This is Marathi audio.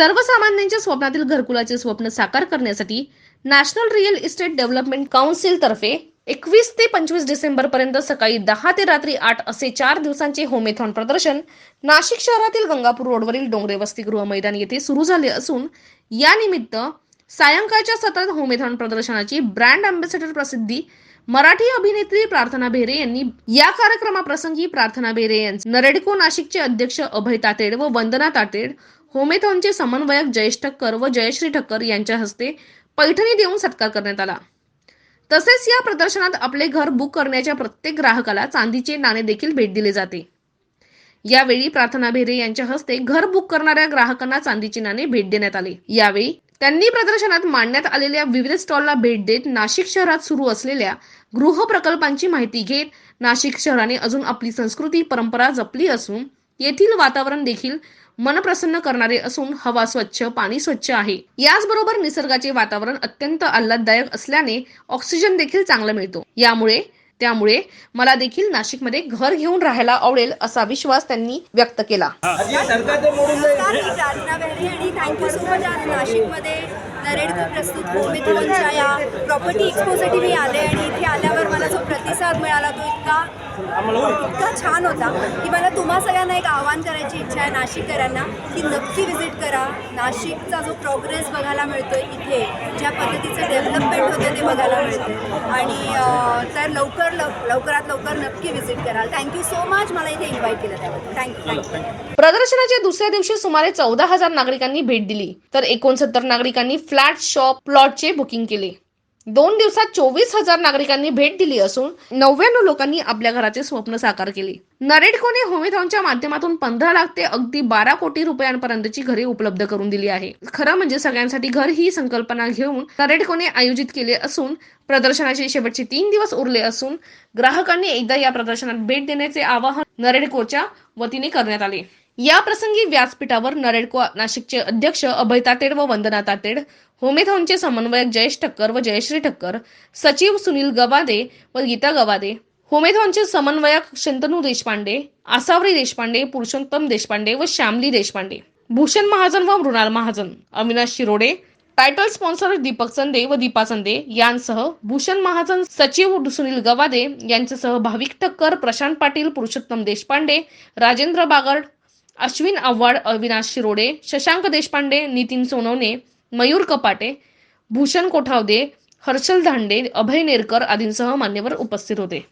सर्वसामान्यांच्या स्वप्नातील घरकुलाचे स्वप्न साकार करण्यासाठी national real estate development council तर्फे एकवीस ते पंचवीस डिसेंबर पर्यंत सकाळी दहा ते रात्री आठ असे चार दिवसांचे होमेथॉन प्रदर्शन नाशिक शहरातील गंगापूर रोडवरील डोंगरे वसतिगृह मैदान येथे सुरू झाले असून या निमित्त सायंकाळच्या सत्रात होमेथॉन प्रदर्शनाची ब्रँड अँबॅसेडर प्रसिद्धी मराठी अभिनेत्री प्रार्थना भेरे यांनी या कार्यक्रमाप्रसंगी प्रार्थना बेरे यांचे नरेडको नाशिकचे अध्यक्ष अभय तातेड व वंदना तातेड होमेथॉनचे समन्वयक जयेश ठक्कर व जयश्री ठक्कर यांच्या हस्ते पैठणी देऊन सत्कार करण्यात आला. तसेच या प्रदर्शनात आपले घर बुक करण्याच्या प्रत्येक ग्राहकाला चांदीचे नाणे देखील भेट दिले जाते. यावेळी प्रार्थना भेरे यांच्या हस्ते घर बुक करणाऱ्या ग्राहकांना चांदीचे नाणे भेट देण्यात आले. यावेळी त्यांनी प्रदर्शनात मांडण्यात आलेल्या विविध स्टॉलला भेट देत नाशिक शहरात सुरू असलेल्या गृह प्रकल्पांची माहिती घेत नाशिक शहराने अजून आपली संस्कृती परंपरा जपली असून येथील वातावरण देखील मन प्रसन्न करणारे असून हवा स्वच्छ पाणी स्वच्छ आहे. याचबरोबर निसर्गाचे वातावरण अत्यंत आल्हाददायक असल्याने ऑक्सिजन देखील चांगला मिळतो. यामुळे त्यामुळे मला देखील नाशिकमध्ये घर घेऊन राहायला आवडेल असा विश्वास त्यांनी व्यक्त केला. थँक्यू सो मच आज नाशिकमध्ये नरेडको प्रस्तुत होमेथॉनच्या या प्रॉपर्टी एक्सपोसाठी मी आले आणि इथे आल्यावर मला जो प्रतिसाद मिळाला तो इतका इतका छान होता की मला तुम्हा सगळ्यांना एक आवाहन करायची इच्छा आहे नाशिककरांना की नक्की व्हिजिट करा. नाशिकचा जो प्रोग्रेस बघायला मिळतो इथे ज्या पद्धतीचं डेव्हलपमेंट होतं ते बघायला मिळतं आणि तर लवकर लव लवकरात लवकर नक्की व्हिजिट कराल. थँक्यू सो मच मला इथे इन्व्हाइट केलं त्याबद्दल. थँक्यू थँक्यू प्रदर्शनाच्या दुसऱ्या दिवशी सुमारे चौदा हजार नागरिकांनी भेट दिली. तर एकोणसत्तर नागरिकांनी फ्लॅट शॉप प्लॉटचे बुकिंग केले. दोन दिवसात चोवीस हजार नागरिकांनी भेट दिली असून नव्याण्णव लोकांनी आपल्या घराचे स्वप्न साकार केले. नरेडकोने होमेथॉनच्या माध्यमातून पंधरा लाख ते अगदी बारा कोटी रुपयांपर्यंतची घरे उपलब्ध करून दिली आहे. खरं म्हणजे सगळ्यांसाठी घर ही संकल्पना घेऊन नरेडकोने आयोजित केले असून प्रदर्शनाचे शेवटचे तीन दिवस उरले असून ग्राहकांनी एकदा या प्रदर्शनात भेट देण्याचे आवाहन नरेडकोच्या वतीने करण्यात आले. या प्रसंगी व्यासपीठावर नरेडको नाशिकचे अध्यक्ष अभय तातेड व वंदना तातेड होमेथॉनचे समन्वयक जयेश ठक्कर व जयश्री ठक्कर सचिव सुनील गवादे व गीता गवादे होमेथॉनचे समन्वयक शंतनू देशपांडे आसावरी देशपांडे पुरुषोत्तम देशपांडे व श्यामली देशपांडे भूषण महाजन व मृणाल महाजन अविनाश शिरोडे टायटल स्पॉन्सर दीपक चंदे व दीपा चंदे यांसह भूषण महाजन सचिव सुनील गवादे यांच्यासह भाविक ठक्कर प्रशांत पाटील पुरुषोत्तम देशपांडे राजेंद्र बागड अश्विन आव्हाड अविनाश शिरोडे शशांक देशपांडे नितीन सोनवणे मयूर कपाटे भूषण कोठावदे हर्षल धांडे अभय नेरकर आदींसह मान्यवर उपस्थित होते.